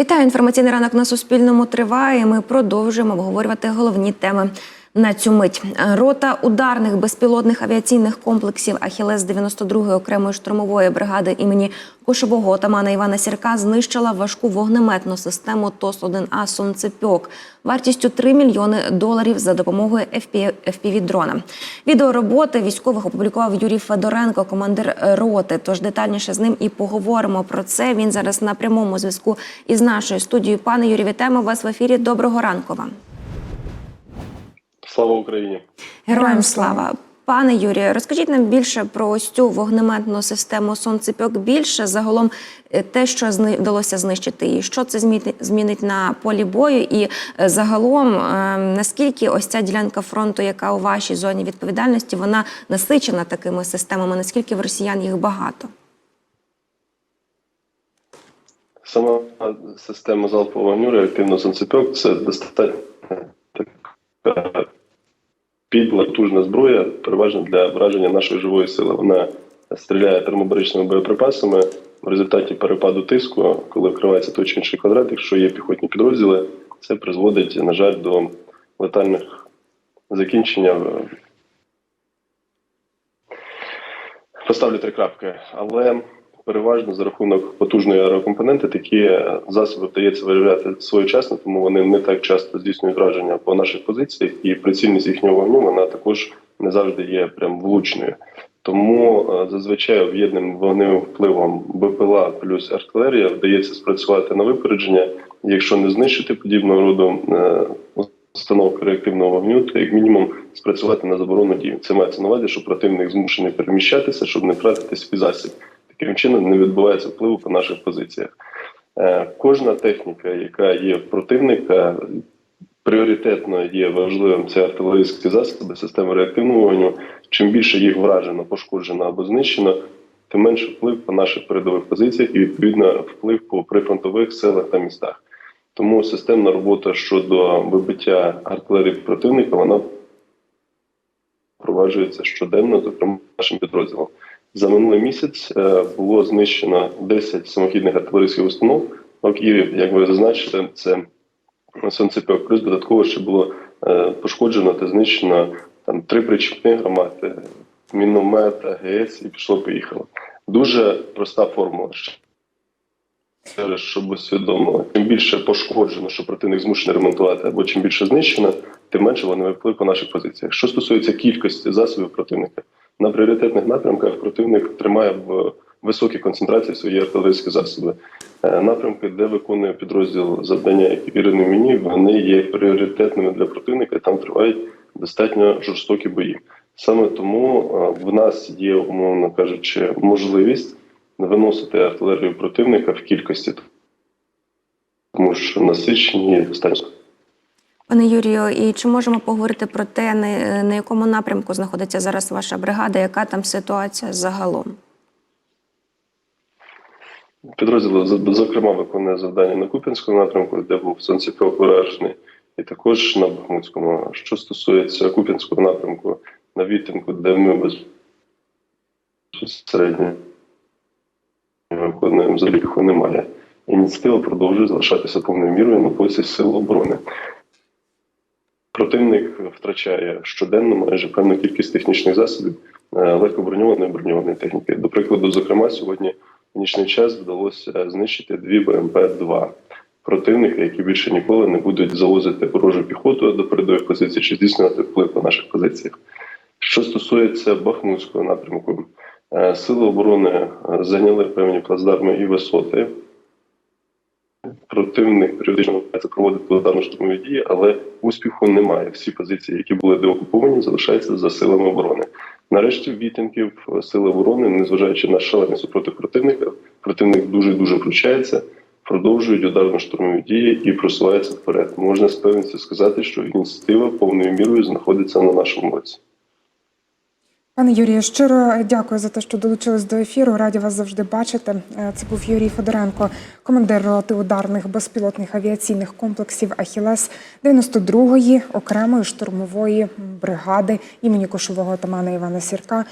Вітаю! Інформаційний ранок на Суспільному триває. Ми продовжуємо обговорювати головні теми на цю мить. Рота ударних безпілотних авіаційних комплексів Ахілес 92-ї окремої штурмової бригади імені Кошового отамана Івана Сірка знищила важку вогнеметну систему ТОС-1А «Сонцепьок» вартістю 3 мільйони доларів за допомогою FPV-дрона. Відео роботи військових опублікував Юрій Федоренко, командир роти. Тож детальніше з ним і поговоримо про це. Він зараз на прямому зв'язку із нашою студією. Пане Юрій, вітаємо вас в ефірі. Доброго ранку вам. Слава Україні! Героям слава! Пане Юрію, розкажіть нам більше про ось цю вогнеметну систему сонцепьок. Більше загалом е, те, що вдалося знищити, і що це змінить на полі бою, і е, загалом е, наскільки ось ця ділянка фронту, яка у вашій зоні відповідальності, вона насичена такими системами, наскільки в росіян їх багато? Сама система залпового вогню реактивно сонцепьок це достатньо підла, потужна зброя, переважно для враження нашої живої сили. Вона стріляє термобаричними боєприпасами в результаті перепаду тиску, коли вкривається той чи інший квадрат, якщо є піхотні підрозділи, це призводить, на жаль, до летальних закінчення. Поставлю три крапки, але переважно за рахунок потужної аерокомпоненти такі засоби вдається виявляти своєчасно, тому вони не так часто здійснюють враження по наших позиціях, і прицільність їхнього вогню вона також не завжди є прям влучною. Тому е, зазвичай об'єднаним вогневим впливом БПЛА плюс артилерія вдається спрацювати на випередження. Якщо не знищити подібного роду е, установки реактивного вогню, то як мінімум спрацювати на заборону дій. Це мається на увазі, що противник змушений переміщатися, щоб не втратити свій засіб. Таким чином не відбувається впливу по наших позиціях. Е, Кожна техніка, яка є в противника, пріоритетно є важливим. Це артилерійські засоби, системи реактивного вогню. Чим більше їх вражено, пошкоджено або знищено, тим менше вплив по наших передових позиціях і відповідно вплив по прифронтових селах та містах. Тому системна робота щодо вибиття артилерії противника вона впроваджується щоденно, зокрема нашим підрозділом. За минулий місяць е, було знищено 10 самохідних артилерійських установ. Окірів, як ви зазначили, це сонцепьок. Плюс додатково ще було е, пошкоджено та знищено там три причіпні громади, міномет, АГС і пішло-поїхало. Дуже проста формула. Ще щоб усвідомили, чим більше пошкоджено, що противник змушений ремонтувати, або чим більше знищено, тим менше вони вплив по наших позиціях. Що стосується кількості засобів противника, на пріоритетних напрямках противник тримає в високій концентрації свої артилерійські засоби. Е, Напрямки, де виконує підрозділ завдання, які вірені мені, вони є пріоритетними для противника. і Там тривають достатньо жорстокі бої. Саме тому е, в нас є, умовно кажучи, можливість виносити артилерію противника в кількості, тому що насичені достатньо. Пане Юрію, і чи можемо поговорити про те, на, якому напрямку знаходиться зараз ваша бригада, яка там ситуація загалом? Підрозділ зокрема виконує завдання на Куп'янському напрямку, де був сонцепьок уражений, і також на Бахмутському. Що стосується Куп'янського напрямку на Вітинку, де ми безпосередньо виконуємо заліку, немає. Ініціатива продовжує залишатися повною мірою на посі сил оборони. Противник втрачає щоденно майже певну кількість технічних засобів е, легкоброньованої броньованої техніки. До прикладу, зокрема, сьогодні в нічний час вдалося знищити дві БМП-2 противника, які більше ніколи не будуть завозити ворожу піхоту до передових позицій чи здійснювати вплив на наших позиціях. Що стосується Бахмутського напрямку, е, сили оборони е, зайняли певні плацдарми і висоти. Противник періодично проводити ударно штурмові дії, але успіху немає. Всі позиції, які були деокуповані, залишаються за силами оборони. Нарешті в Вітінків сили оборони, незважаючи на шалений супротив противника, противник дуже дуже включається, продовжують ударно-штурмові дії і просуваються вперед. Можна з певністю сказати, що ініціатива повною мірою знаходиться на нашому боці. Пане Юрію, щиро дякую за те, що долучились до ефіру. Раді вас завжди бачити. Е, Це був Юрій Федоренко, командир роти ударних безпілотних авіаційних комплексів Ахілес 92-ї окремої штурмової бригади імені кошового отамана Івана Сірка.